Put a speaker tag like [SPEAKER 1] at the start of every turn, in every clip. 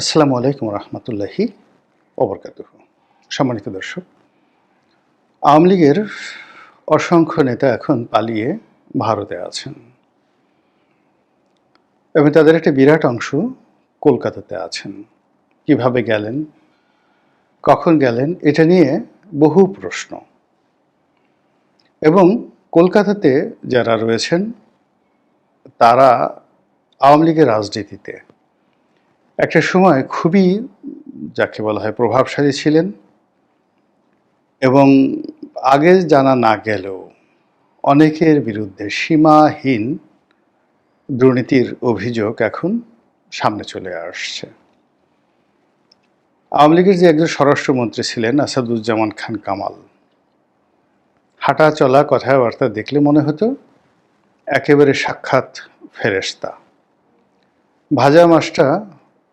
[SPEAKER 1] আসসালামু আলাইকুম রহমতুল্লাহি অবরকাত সম্মানিত দর্শক, আওয়ামী লীগের অসংখ্য নেতা এখন পালিয়ে ভারতে আছেন এবং তাদের একটা বিরাট অংশ কলকাতাতে আছেন। কীভাবে গেলেন, কখন গেলেন, এটা নিয়ে বহু প্রশ্ন। এবং কলকাতাতে যারা রয়েছেন, তারা আওয়ামী লীগের রাজনীতিতে একটা সময় খুবই, যাকে বলা হয় প্রভাবশালী ছিলেন এবং আগে জানা না গেলেও অনেকের বিরুদ্ধে সীমাহীন দুর্নীতির অভিযোগ এখন সামনে চলে আসছে। আওয়ামী লীগের যে একজন স্বরাষ্ট্রমন্ত্রী ছিলেন আসাদুজ্জামান খান কামাল হাঁটা চলা কথাবার্তা দেখলে মনে হতো একেবারে সাক্ষাৎ ফেরেস্তা ভাজা মাছটা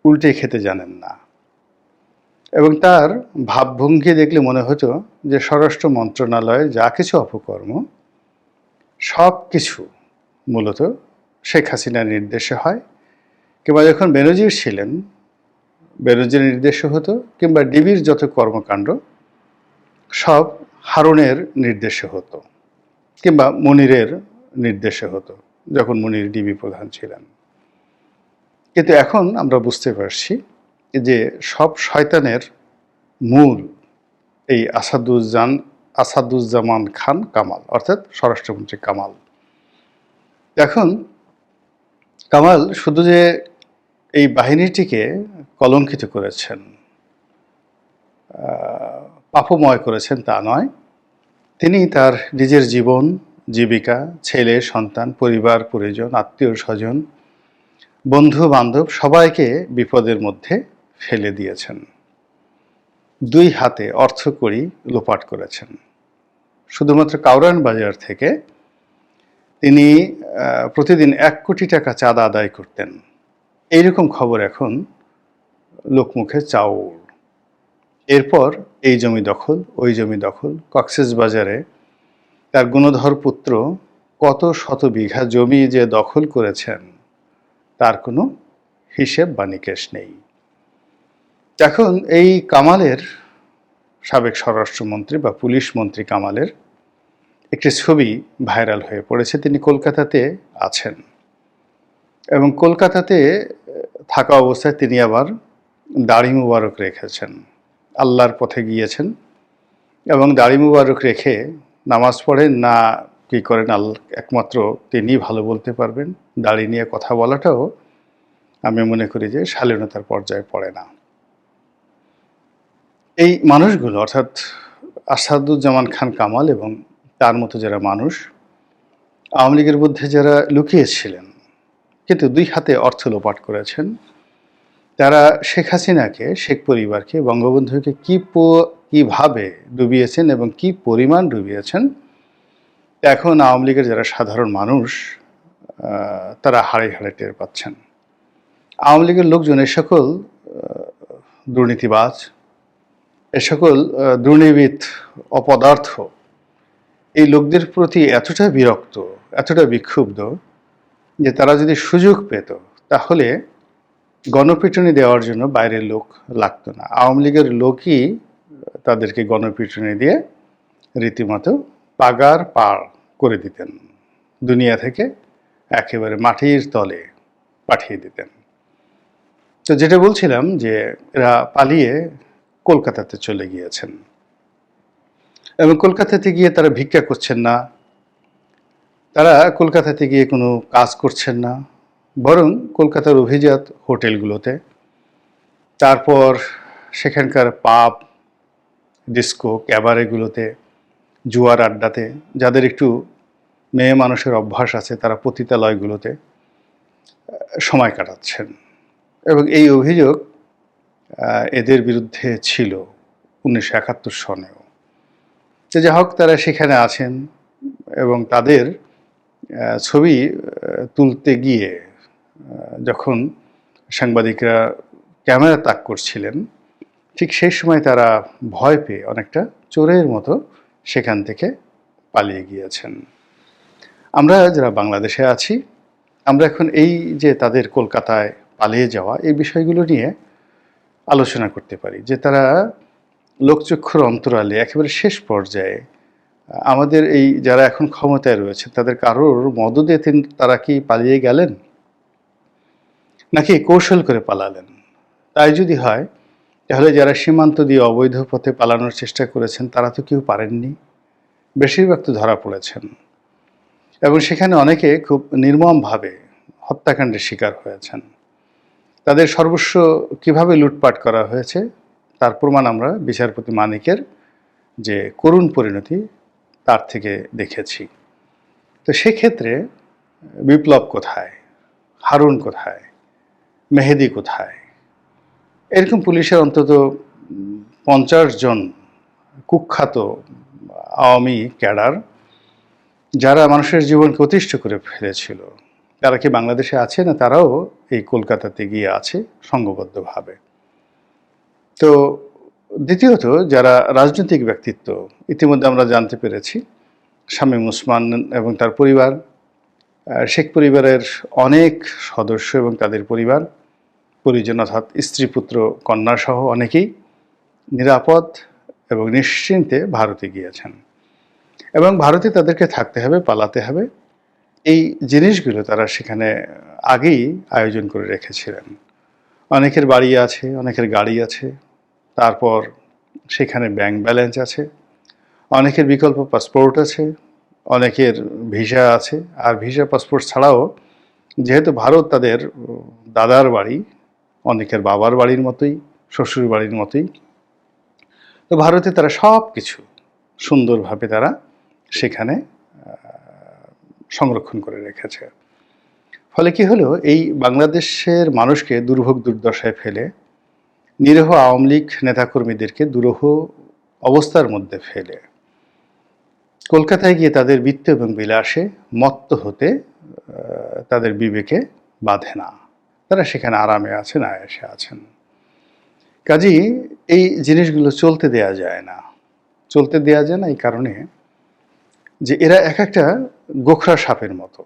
[SPEAKER 1] উল্টে খেতে জানেন না। এবং তার ভাবভঙ্গি দেখলে মনে হতো যে স্বরাষ্ট্র মন্ত্রণালয়ে যা কিছু অপকর্ম, সব কিছু মূলত শেখ হাসিনার নির্দেশে হয় কিংবা যখন বেনজির ছিলেন, বেনজির নির্দেশে হতো কিংবা ডিবির যত কর্মকাণ্ড, সব হারুনের নির্দেশে হতো কিংবা মনিরের নির্দেশে হতো যখন মনির ডিবি প্রধান ছিলেন। কিন্তু এখন আমরা বুঝতে পারছি যে সব শয়তানের মূল এই আসাদুজ্জান, আসাদুজ্জামান খান কামাল, অর্থাৎ স্বরাষ্ট্রমন্ত্রী কামাল। এখন কামাল শুধু যে এই বাহিনীটিকে কলঙ্কিত করেছেন পাপময় করেছেন তা নয়, তিনি তার নিজের জীবন, জীবিকা, ছেলে, সন্তান, পরিবার, পরিজন আত্মীয় স্বজন বন্ধু বান্ধব সবাইকে বিপদের মধ্যে ফেলে দিয়েছেন। দুই হাতে অর্থ করি লোপাট করেছেন। শুধুমাত্র কাউরান বাজার থেকে তিনি প্রতিদিন এক কোটি টাকা চাঁদা আদায় করতেন। এইরকম খবর এখন লোকমুখে চাউল এরপর এই জমি দখল, ওই জমি দখল, কক্সেস বাজারে তার গুণধর পুত্র কত শত বিঘা জমি যে দখল করেছেন তার কোনো হিসেব বা নিকেশ নেই। এখন এই কামালের সাবেক স্বরাষ্ট্রমন্ত্রী বা পুলিশ মন্ত্রী কামালের একটি ছবি ভাইরাল হয়ে পড়েছে। তিনি কলকাতাতে আছেন এবং কলকাতাতে থাকা অবস্থায় তিনি আবার দাড়ি মুবারক রেখেছেন। আল্লাহর পথে গিয়েছেন এবং দাড়ি মুবারক রেখে নামাজ পড়েন না কি করেন? আল্লাহ একমাত্র তিনি ভালো বলতে পারবেন। দাড়ি নিয়ে কথা বলাটাও আমি মনে করি যে শালীনতার পর্যায়ে পড়ে না। এই মানুষগুলো, অর্থাৎ আসাদুজ্জামান খান কামাল এবং তার মতো যারা মানুষ, আওয়ামী লীগের মধ্যে যারা লুকিয়েছিলেন, কিন্তু দুই হাতে অর্থ লোপাট করেছেন, তারা শেখ হাসিনাকে, শেখ পরিবারকে, বঙ্গবন্ধুকে কী কীভাবে ডুবিয়েছেন এবং কি পরিমাণ ডুবিয়েছেন এখন আওয়ামী লীগের যারা সাধারণ মানুষ তারা হাড়ে হাড়ে টের পাচ্ছেন। আওয়ামী লীগের লোকজন এ সকল দুর্নীতিবাজ, এ সকল দুর্নীবিদ অপদার্থ, এই লোকদের প্রতি এতটা বিরক্ত, এতটা বিক্ষুব্ধ যে তারা যদি সুযোগ পেত, তাহলে গণপিটুনি দেওয়ার জন্য বাইরের লোক লাগতো না। আওয়ামী লীগের লোকই তাদেরকে গণপিটুনি দিয়ে রীতিমতো পাগার পার করে দিতেন। দুনিয়া থেকে একেবারে মাটির তলে পাঠিয়ে দিতেন। তো যেটা বলছিলাম যে এরা পালিয়ে কলকাতাতে চলে গিয়েছেন। এবং কলকাতাতে গিয়ে তারা ভিক্ষা করছেন না। তারা কলকাতাতে গিয়ে কোনো কাজ করছেন না। বরং কলকাতার অভিজাত হোটেলগুলোতে তারপর সেখানকার পাব, ডিস্কো, ক্যাবারেগুলোতে, জুয়ার আড্ডাতে, যাদের একটু মেয়ে মানুষের অভ্যাস আছে, তারা পতিতালয়গুলোতে সময় কাটাচ্ছেন। এবং এই অভিযোগ এদের বিরুদ্ধে ছিল উনিশশো একাত্তর সনেও। যে যা হোক, তারা সেখানে আছেন এবং তাদের ছবি তুলতে গিয়ে যখন সাংবাদিকরা ক্যামেরা তাক করছিলেন, ঠিক সেই সময় তারা ভয় পেয়ে অনেকটা চোরের মতো সেখান থেকে পালিয়ে গিয়েছেন। আমরা যারা বাংলাদেশে আছি, আমরা এখন এই যে তাদের কলকাতায় পালিয়ে যাওয়া এই বিষয়গুলো নিয়ে আলোচনা করতে পারি যে তারা লোকচক্ষুর অন্তরালে একেবারে শেষ পর্যায়ে, আমাদের এই যারা এখন ক্ষমতায় রয়েছে, তাদের কারোর মদদে তারা কি পালিয়ে গেলেন? নাকি কৌশল করে পালালেন? তাই যদি হয়, তাহলে যারা সীমান্ত দিয়ে অবৈধ পথে পালানোর চেষ্টা করেছেন, তারা তো কেউ পারেননি। বেশিরভাগ তো ধরা পড়েছেন। এবং সেখানে অনেকে খুব নির্মমভাবে হত্যাকাণ্ডের শিকার হয়েছেন। তাদের সর্বস্ব কীভাবে লুটপাট করা হয়েছে, তার প্রমাণ আমরা বিচারপতি মানিকের যে করুণ পরিণতি, তার থেকে দেখেছি। তো সেক্ষেত্রে বিপ্লব কোথায়? হারুন কোথায়? মেহেদি কোথায়? এরকম পুলিশের অন্তত পঞ্চাশ জন কুখ্যাত আওয়ামী ক্যাডার যারা মানুষের জীবনকে অতিষ্ঠ করে ফেলেছিল, তারা কি বাংলাদেশে আছে না তারাও এই কলকাতাতে গিয়ে আছে সংঘবদ্ধভাবে তো দ্বিতীয়ত, যারা রাজনৈতিক ব্যক্তিত্ব, ইতিমধ্যে আমরা জানতে পেরেছি, শামীম ওসমান এবং তার পরিবার শেখ পরিবারের অনেক সদস্য এবং তাদের পরিবার, পরিজন অর্থাৎ স্ত্রী, পুত্র, কন্যাসহ অনেকেই নিরাপদ এবং নিশ্চিন্তে ভারতে গিয়েছেন। এবং ভারতে তাদেরকে থাকতে হবে, পালাতে হবে। এই জিনিসগুলো তারা সেখানে আগেই আয়োজন করে রেখেছিলেন। অনেকের বাড়ি আছে, অনেকের গাড়ি আছে, তারপর সেখানে ব্যাংক ব্যালেন্স আছে। অনেকের বিকল্প পাসপোর্ট আছে, অনেকের ভিসা আছে। আর ভিসা পাসপোর্ট ছাড়াও যেহেতু ভারত তাদের দাদার বাড়ি, অনেকের বাবার বাড়ির মতোই শ্বশুর বাড়ির মতোই, তো ভারতে তারা সব কিছু সুন্দরভাবে তারা সেখানে সংরক্ষণ করে রেখেছে। ফলে কি হলো? এই বাংলাদেশের মানুষকে দুর্ভোগ দুর্দশায় ফেলে নিরীহ আওয়ামী লীগ নেতাকর্মীদেরকে দুরূহ অবস্থার মধ্যে ফেলে। কলকাতায় গিয়ে তাদের বৃত্ত এবং বিলাসে মত্ত হতে তাদের বিবেকে বাধে না। তারা সেখানে আরামে আছেন, আয়াসে আছেন। কাজেই এই জিনিসগুলো চলতে দেয়া যায় না। চলতে দেয়া যায় না এই কারণে যে এরা এক একটা গোখরা সাপের মতো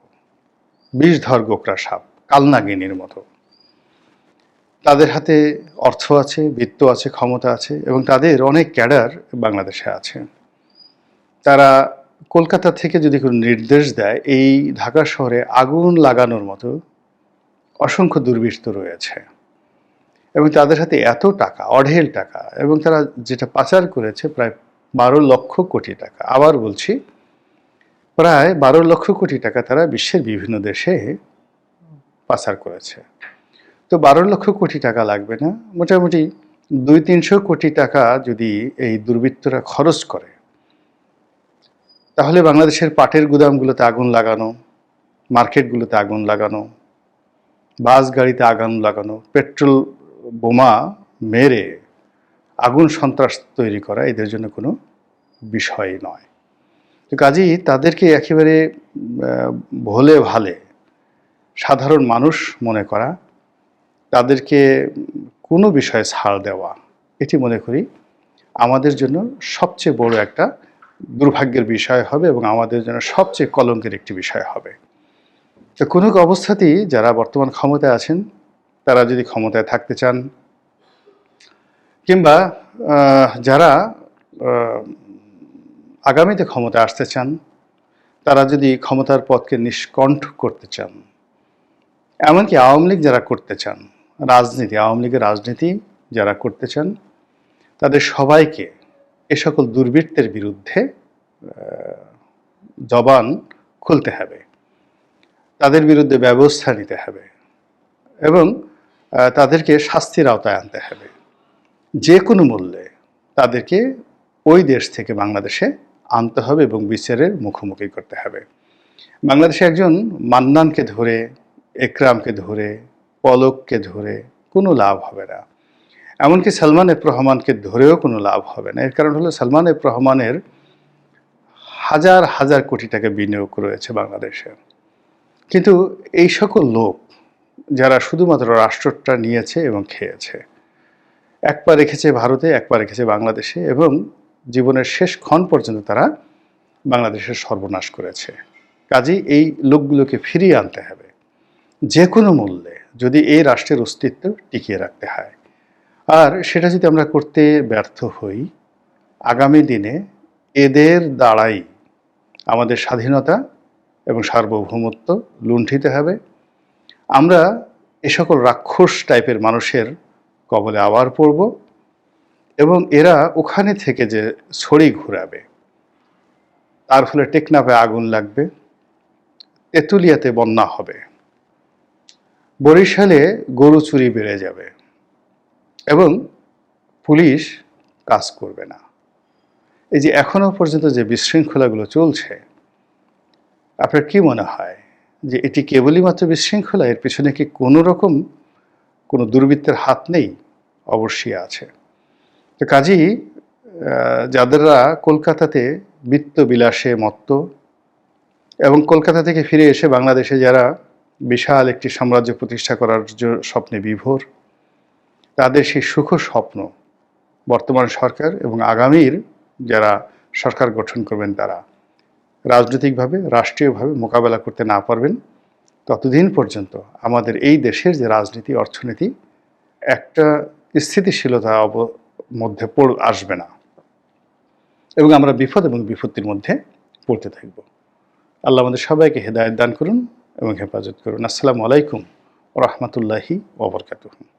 [SPEAKER 1] বিষধর গোখরা সাপ, কালনাগিনীর মতো। তাদের হাতে অর্থ আছে, বৃত্ত আছে, ক্ষমতা আছে এবং তাদের অনেক ক্যাডার বাংলাদেশে আছে। তারা কলকাতা থেকে যদি কোনো নির্দেশ দেয়, এই ঢাকা শহরে আগুন লাগানোর মতো অসংখ্য দুর্বৃত্ত রয়েছে। এবং তাদের হাতে এত টাকা, অঢেল টাকা এবং তারা যেটা পাচার করেছে প্রায় বারো লক্ষ কোটি টাকা। আবার বলছি প্রায় বারো লক্ষ কোটি টাকা তারা বিশ্বের বিভিন্ন দেশে পাচার করেছে। তো বারো লক্ষ কোটি টাকা লাগবে না? মোটামুটি দুই তিনশো কোটি টাকা যদি এই দুর্বৃত্তরা খরচ করে, তাহলে বাংলাদেশের পাটের গুদামগুলোতে আগুন লাগানো, মার্কেটগুলোতে আগুন লাগানো, বাস গাড়িতে আগুন লাগানো, পেট্রোল বোমা মেরে আগুন সন্ত্রাস তৈরি করা, এদের জন্য কোনো বিষয় নয়। তো কাজেই তাদেরকে একেবারে ভোলে ভালে সাধারণ মানুষ মনে করা, তাদেরকে কোনো বিষয়ে ছাড় দেওয়া, এটি মনে করি আমাদের জন্য সবচেয়ে বড় একটা দুর্ভাগ্যের বিষয় হবে এবং আমাদের জন্য সবচেয়ে কলঙ্কের একটি বিষয় হবে। তো কোনো অবস্থাতেই যারা বর্তমান ক্ষমতায় আছেন, তারা যদি ক্ষমতায় থাকতে চান, কিংবা যারা আগামীতে ক্ষমতা আসতে চান, তারা যদি ক্ষমতার পথকে নিষ্কণ্ঠ করতে চান, এমনকি আওয়ামী লীগ যারা করতে চান, রাজনীতি, আওয়ামী লীগের রাজনীতি যারা করতে চান, তাদের সবাইকে এ সকল দুর্বৃত্তের বিরুদ্ধে জবান খুলতে হবে। তাদের বিরুদ্ধে ব্যবস্থা নিতে হবে এবং তাদেরকে শাস্তির আওতায় আনতে হবে। যে কোনো মূল্যে তাদেরকে ওই দেশ থেকে বাংলাদেশে আনতে হবে এবং বিচারের মুখোমুখি করতে হবে। বাংলাদেশে একজন মান্নানকে ধরে, একরামকে ধরে, পলককে ধরে কোনো লাভ হবে না। এমনকি সালমান এফ রহমানকে ধরেও কোনো লাভ হবে না। এর কারণ হলো সালমান এফ রহমানের হাজার হাজার কোটি টাকা বিনিয়োগ রয়েছে বাংলাদেশে। কিন্তু এই সকল লোক যারা শুধুমাত্র রাষ্ট্রটা নিয়েছে এবং খেয়েছে এক পা রেখেছে ভারতে এক পা রেখেছে বাংলাদেশে এবং জীবনের শেষ ক্ষণ পর্যন্ত তারা বাংলাদেশের সর্বনাশ করেছে। কাজেই এই লোকগুলোকে ফিরিয়ে আনতে হবে। যে কোনো মূল্যে যদি এই রাষ্ট্রের অস্তিত্ব টিকিয়ে রাখতে হয়। আর সেটা যদি আমরা করতে ব্যর্থ হই, আগামী দিনে এদের দ্বারাই আমাদের স্বাধীনতা এবং সার্বভৌমত্ব লুণ্ঠিত হবে। আমরা এ সকল রাক্ষস টাইপের মানুষের কবলে আবার পড়ব। এবং এরা ওখানে থেকে যে ছড়ি ঘুরাবে, তার ফলে টেকনাফে আগুন লাগবে, তেঁতুলিয়াতে বন্যা হবে, বরিশালে গরু চুরি বেড়ে যাবে এবং পুলিশ কাজ করবে না। এই যে এখনও পর্যন্ত যে বিশৃঙ্খলাগুলো চলছে, আপনার কি মনে হয় যে এটি কেবলই মাত্র বিশৃঙ্খলা, এর পিছনে কি কোনো রকম কোনো দুর্বৃত্তের হাত নেই? অবশ্যই আছে। তো কাজেই যাদেররা কলকাতাতে বৃত্ত বিলাসে মত্ত এবং কলকাতা থেকে ফিরে এসে বাংলাদেশে যারা বিশাল একটি সাম্রাজ্য প্রতিষ্ঠা করার স্বপ্নে বিভোর, তাদের সেই সুখ স্বপ্ন বর্তমান সরকার এবং আগামীর যারা সরকার গঠন করবেন তারা রাজনৈতিকভাবে, রাষ্ট্রীয়ভাবে মোকাবেলা করতে না পারবেন। ততদিন পর্যন্ত আমাদের এই দেশের যে রাজনীতি, অর্থনীতি, একটা স্থিতিশীলতা অব- মধ্যে পড়, আসবে না। এবং আমরা বিপদ এবং বিপত্তির মধ্যে পড়তে থাকব। আল্লাহ আমাদের সবাইকে হেদায়ত দান করুন এবং হেফাজত করুন। আসসালামু আলাইকুম রহমতুল্লাহি ওবরকাতুহ